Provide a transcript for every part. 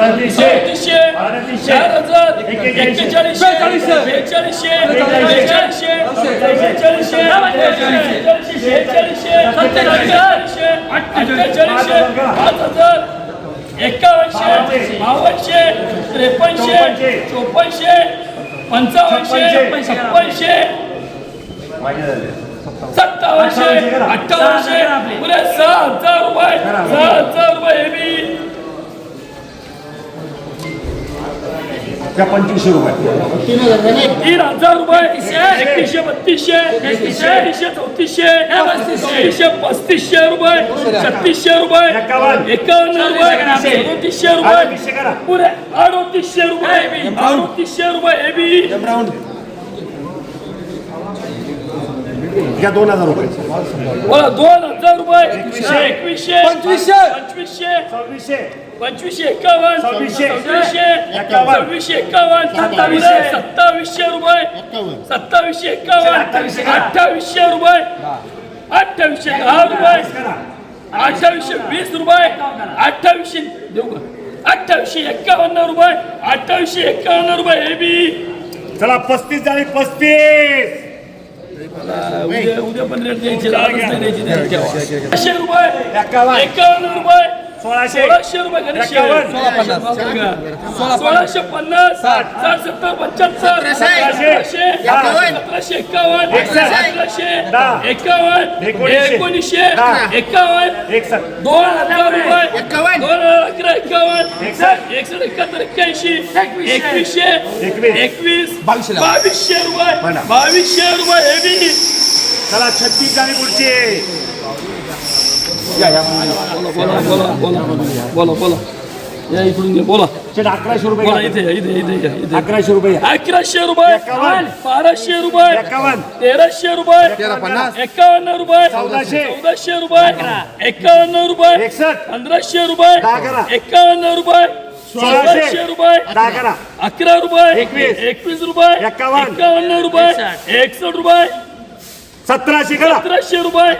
अडतीसशे चार हजार एक्केचाळीसशे. बेचाळीसशे. बेचाळीसशे. बेचाळीसशे. बेचाळीसशे. सत्तेचाळीसशे. अठ्ठेचाळीसशे. पाच हजार एकावन्नशे. बावनशे त्रेपन्नशे. चोपन्नशे. पंचावन्नशे. छप्पनशे सत्तावनशे अठ्ठावनशे पुरे सहा हजार रुपये सहा हजार रुपये हे बी त्या पंचवीसशे रुपये तीन हजार रुपये एकतीसशे बत्तीसशे एकतीसशे चौतीसशे चौतीसशे पस्तीसशे रुपये छत्तीसशे रुपये एकावन्न. रुपये अडतीसशे. रुपये पुरे अडतीसशे रुपये अडतीसशे रुपये हे बी घ्या दोन हजार रुपये बोला दोन हजार रुपये एकवीसशे पंचवीसशे. पंचवीसशे सव्वीसशे पंचवीसशे एकावन्न सव्वीसशे. सव्वीसशे. एकावन्न. सव्वीसशे एकावन्न सत्तावीसशे. सत्तावीसशे रुपये. सत्तावीसशे एकावन्न अठ्ठावीसशे रुपये. अठ्ठावीसशे दहा रुपये. अठ्ठावीसशे वीस रुपये. अठ्ठावीसशे देऊ. अठ्ठावीसशे एकावन्न रुपये. अठ्ठावीसशे एकावन्न रुपये. हे बी. चला पस्तीस झाली पस्तीस. उद्या उद्या पण रेट द्यायची रुपये. एकावन्न रुपये. सोळाशे. सोळाशे रुपये गणेश. सोळाशे पन्नास. साठ. सत्तर पंच्याहत्तर. सतराशे. एकावन्न. सतराशे. एकावन्न एकसष्ट. सतराशे. दहा. एकावन्न एकोणीसशे. एकसष्ट. दोन हजार रुपये. दोन हजार अकरा एकावन्न एकसष्ट. एकाहत्तर एक्क्याऐंशी एकवीसशे. एकवीस. एकवीस. बावीसशे. रुपये. बावीसशे रुपये हे बी चला छत्तीस झाली पुढची. बोला बोला बोला बोला बोला या इकडून घे बोला अकराशे रुपये बोला घ्या. इथे या, इथे इथे या, इथे अकराशे रुपये घ्या. अकराशे रुपये एकावन्न. बाराशे रुपये एकावन्न तेराशे रुपये तेरा पन्नास. एकावन्न रुपये चौदाशे. चौदाशे रुपये एकावन्न रुपये एकसष्ट पंधराशे रुपये दहा करा. एकावन्न रुपये सोळाशे. सोळाशे रुपये दहा करा अकरा रुपये एकवीस. एकवीस रुपये एकावन्न. एकावन्न रुपये एकसष्ट रुपये सतराशे करा. सतराशे रुपये.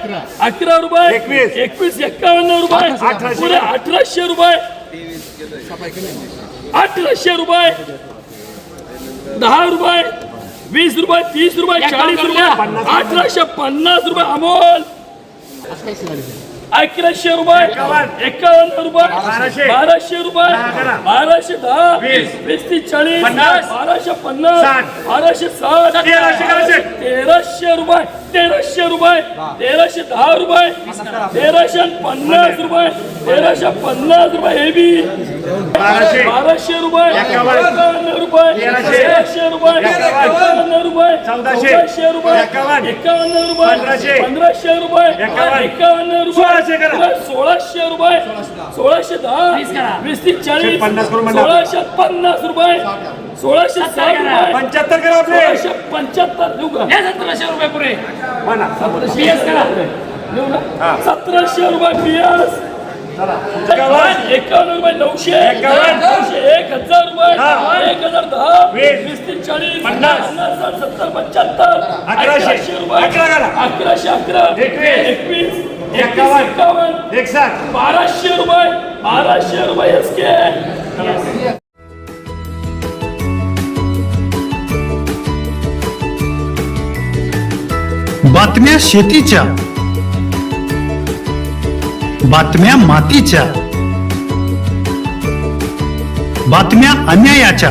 अकरा. रुपये. एकवीस. एकवीस एकावन्न रुपये. अठराशे. पुरे अठराशे रुपये. अठराशे रुपये. दहा रुपये. वीस रुपये तीस रुपये चाळीस रुपये. अठराशे पन्नास रुपये अमोल. अकराशे रुपये. एकावन्न. रुपये. बाराशे. रुपये. बाराशे दहा. वीस. तीस चाळीस. बाराशे पन्नास. बाराशे साठ. तेराशे रुपये. तेराशे रुपये. तेराशे दहा रुपये. तेराशे पन्नास रुपये. तेराशे पन्नास रुपये हे बी. बाराशे. रुपये. एकावन्न. रुपये. तेराशे. रुपये. रुपये चौदाशे. चौदाशे रुपये एकावन्न. एकावन्न रुपये पंधराशे. पंधराशे रुपये एकावन्न. एकावन्न रुपये सोळाशे रुपये सोळाशे दहा वीस तीस चाळीस. सोळाशे पन्नास रुपये सोळाशे साठ रुपये पंच्याहत्तर करा आपले सोळाशे पंच्याहत्तर देऊ का सतराशे रुपये पुरे पीएस करा देऊ ना सतराशे रुपये पीएस एकावन्न. रुपये नऊशे एकावन्न. नऊशे एक हजार रुपये. एक हजार दहा वीस. वीस तीस चाळीस पन्नास. साठ सत्तर पंच्याहत्तर अकराशे. रुपये अकरा करा. अकराशे अकरा एकवीस. एकवीस एकवीस एकावन्न. एकावन्न एकसाठ बाराशे रुपये बाराशे रुपये बातम्या शेतीच्या बातम्या मातीच्या बातम्या अन्यायाच्या